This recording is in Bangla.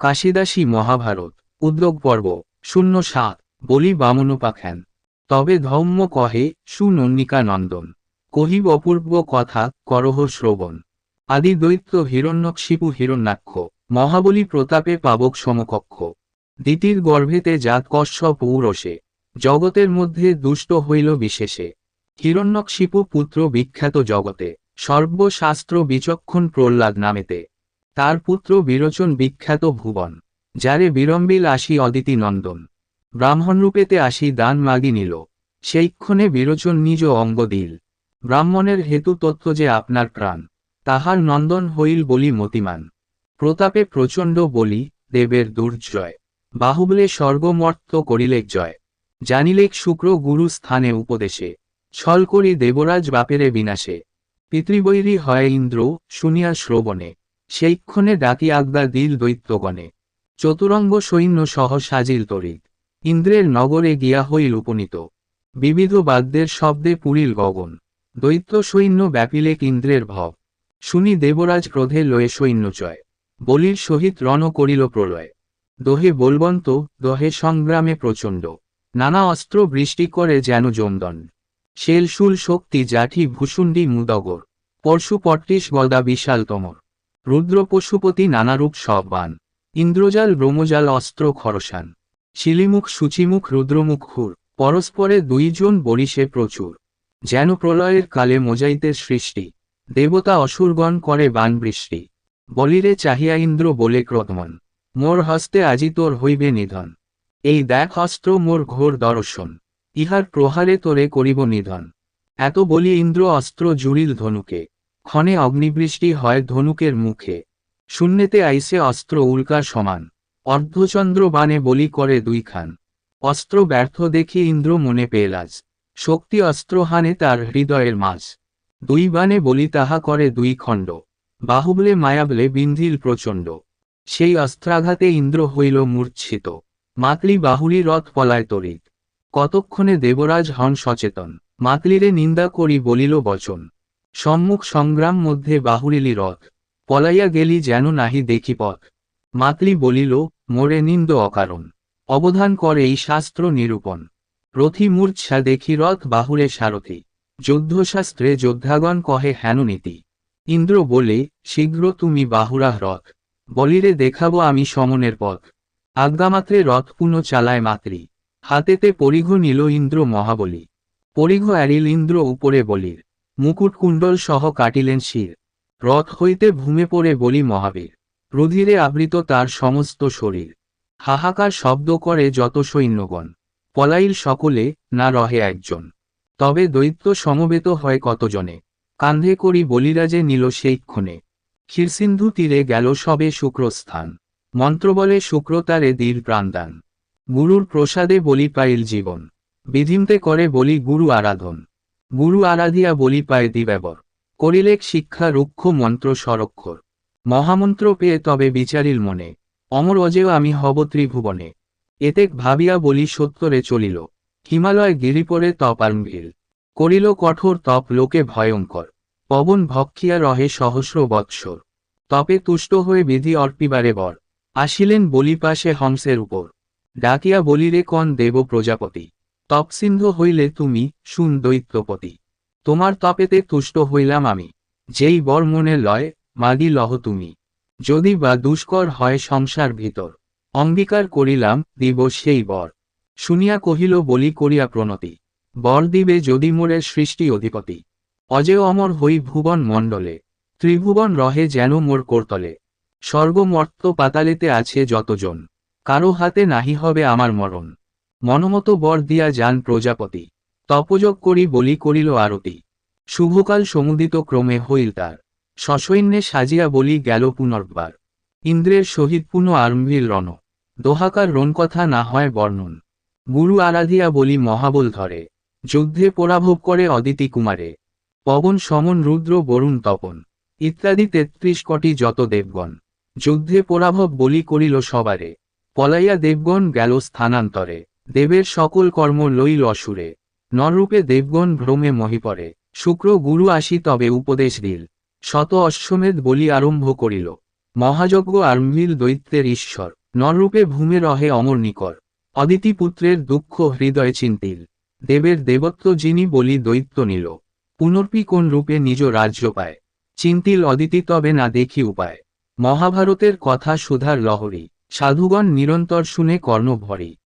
কাশিদাসী মহাভারত, উদ্যোগ পর্ব, শূন্য সাত, বলি বামনোপাখ্যান। তবে ধম্ম কহে সুনন্দিকা নন্দন কহিব অপূর্ব কথা, করহ শ্রবণ। আদি দৈত্য হিরণ্যকশিপু হিরণ্যাক্ষ, মহাবলী প্রতাপে পাবক সমকক্ষ। দিতির গর্ভেতে জাত কশ্যপ পৌরসে জগতের মধ্যে দুষ্ট হইল বিশেষে। হিরণ্যকশিপু পুত্র বিখ্যাত জগতে, সর্বশাস্ত্র বিচক্ষণ প্রহ্লাদ নামেতে। তার পুত্র বিরোচন বিখ্যাত ভুবন, যারে বিরম্বিল আসি অদিতি নন্দন। ব্রাহ্মণরূপেতে আসি দান মাগি নিল, সেইক্ষণে বিরোচন নিজ অঙ্গ দিল। ব্রাহ্মণের হেতু তত্ত্ব যে আপনার প্রাণ, তাহার নন্দন হইল বলি মতিমান। প্রতাপে প্রচণ্ড বলি, দেবের দুর্জয়। বাহুবলে স্বর্গমর্ত করিলেক জয়। জানিলেক শুক্র গুরু স্থানে উপদেশে। ছল করি দেবরাজ বাপেরে বিনাশে। পিতৃবৈরী হয় ইন্দ্র, শুনিয়া শ্রবণে। সেইক্ষণে ডাকি আজ্ঞা দিল দৈত্যগণে। চতুরঙ্গ সৈন্য সহ সাজিল তরিত। ইন্দ্রের নগরে গিয়া হইল উপনীত। বিবিধ বাদ্যের শব্দে পুরিল গগন। দৈত্য সৈন্য ব্যাপিলেক ইন্দ্রের ভব। শুনি দেবরাজ ক্রোধে লয়ে সৈন্যচয়। বলির সহিত রণ করিল প্রলয়। দোহে বলবন্ত, দহে সংগ্রামে প্রচণ্ড। নানা অস্ত্র বৃষ্টি করে যেন জমদণ্ড শেলশুল শক্তি, জাঠি, ভূষুণ্ডি, মুদগর। পরশু পট্টিস গদা, বিশাল তমর। রুদ্র পশুপতি নানারূপ সবান ইন্দ্রজাল ব্রহ্মজাল অস্ত্র খরসান। শিলিমুখ সূচিমুখ রুদ্রমুখ হুর। পরস্পরে দুইজন বরিশে প্রচুর। যেন প্রলয়ের কালে মোজাইতের সৃষ্টি। দেবতা অসুরগণ করে বান বৃষ্টি। বলিরে চাহিয়া ইন্দ্র বলে ক্রোধমন, মোর হস্তে আজি তোর হইবে নিধন। এই দেখ অস্ত্র মোর ঘোর দর্শন। ইহার প্রহারে তোরে করিব নিধন। এত বলি ইন্দ্র অস্ত্র জুড়িল ধনুকে। ক্ষণে অগ্নিবৃষ্টি হয় ধনুকের মুখে। শূন্যেতে আইসে অস্ত্র উল্কা সমান। অর্ধচন্দ্র বানে বলি করে দুই খান অস্ত্র ব্যর্থ দেখি ইন্দ্র মনে পেলাজ শক্তি অস্ত্র হানে তার হৃদয়ের মাঝ। দুই বানে বলি তাহা করে দুই খণ্ড। বাহুবলে মায়াবলে বিন্ধিল প্রচণ্ড। সেই অস্ত্রাঘাতে ইন্দ্র হইল মূর্ছিত। মাতলি বাহুরি রথ পলায় তরিত কতক্ষণে দেবরাজ হন সচেতন। মাতলিরে নিন্দা করি বলিল বচন। সম্মুখ সংগ্রাম মধ্যে বাহুরিলি রথ। পলাইয়া গেলি যেন নাহি দেখি পথ। মাতলি বলিল, মোরে নিন্দ অকারণ। অবধান করে এই শাস্ত্র নিরূপণ। রথি মূর্ছা দেখি রথ বাহুরে সারথি। যুদ্ধশাস্ত্রে যোদ্ধাগণ কহে হেন নীতি। ইন্দ্র বলে, শীঘ্র তুমি বাহুরাহ রথ। বলিরে দেখাবো আমি সমনের পথ। আজ্ঞামাত্রে রথ পুনঃ চালায় মাতৃ। হাতেতে পরিঘ নিল ইন্দ্র মহাবলী। পরিঘ এরিল ইন্দ্র উপরে বলির। মুকুট কুণ্ডল সহ কাটিলেন শির। রথ হইতে ভূমে পড়ে বলি মহাবীর। রুধিরে আবৃত তার সমস্ত শরীর। হাহাকার শব্দ করে যত সৈন্যগণ। পলাইল সকলে, না রহে একজন। তবে দৈত্য সমবেত হয় কতজনে? কান্ধে করি বলিরাজে নিল সেইক্ষণে ক্ষীরসিন্ধু তীরে গেল সবে শুক্রস্থান। মন্ত্রবলে শুক্র তারে দীর প্রাণদান। গুরুর প্রসাদে বলি পাইল জীবন। বিধিমতে করে বলি গুরু আরাধন। গুরু আরাধিয়া বলি পায় দিব্যাবর। করিলেক শিক্ষা, রুক্ষ, মন্ত্র, সরক্ষর। মহামন্ত্র পেয়ে তবে বিচারিল মনে। অমর অজেও আমি হব ত্রিভুবনে। এতেক ভাবিয়া বলি সত্তরে চলিল। হিমালয় গিরিপরে আরম্ভিল করিল কঠোর তপ, লোকে ভয়ঙ্কর। পবন ভক্ষিয়া রহে সহস্র বৎসর। তপে তুষ্ট হয়ে বিধি অর্পিবারে বর। আসিলেন বলি পাশে হংসের উপর। ডাকিয়া বলিরে, কন দেব প্রজাপতি? তপসিন্ধ হইলে তুমি, শুন দৈত্যপতি, তোমার তপেতে তুষ্ট হইলাম আমি। যেই বর মনে লয়, মাগি লহ তুমি। যদি বা দুষ্কর হয় সংসার ভিতর, অঙ্গীকার করিলাম, দিব সেই বর। শুনিয়া কহিল, বলি করিয়া প্রণতি। বর দিবে যদি মোরের সৃষ্টি অধিপতি। অজেয় অমর হই ভুবন মণ্ডলে, ত্রিভুবন রহে যেন মোর করতলে। স্বর্গমর্ত পাতালেতে আছে যতজন, কারও হাতে নাহি হবে আমার মরণ। মনমত বর দিয়া যান প্রজাপতি। তপযোগ করি বলি করিল আরতি। শুভকাল সমুদিত ক্রমে হইল তার। সসৈন্যে সাজিয়া বলি গেল পুনর্বার। ইন্দ্রের সহিত পুনঃ আরম্ভিল রণ। দোহাকার রণকথা না হয় বর্ণন। গুরু আরাধিয়া বলি মহাবল ধরে। যুদ্ধে পরাভব করে অদিতি কুমারে। পবন, সমন, রুদ্র, বরুণ, তপন। ইত্যাদি তেত্রিশ কটি যত দেবগণ। যুদ্ধে পরাভব বলি করিল সবারে। পলাইয়া দেবগণ গেল স্থানান্তরে। দেবের সকল কর্ম লইল অসুরে। নররূপে দেবগণ ভ্রমে মহিপরে শুক্র গুরু আসি তবে উপদেশ দিল। শত অশ্বমেধ বলি আরম্ভ করিল। মহাযজ্ঞ আরম্ভিল দৈত্যের ঈশ্বর। নররূপে ভূমে রহে অমর নিকর। অদিতি পুত্রের দুঃখ হৃদয়ে চিন্তিল। দেবের দেবত্ব যিনি বলি দৈত্য নিল। পুনর্পি কোন রূপে নিজ রাজ্য পায়। চিন্তিল অদিতি তবে না দেখি উপায়। মহাভারতের কথা সুধার লহরী। সাধুগণ নিরন্তর শুনে কর্ণ ভরি।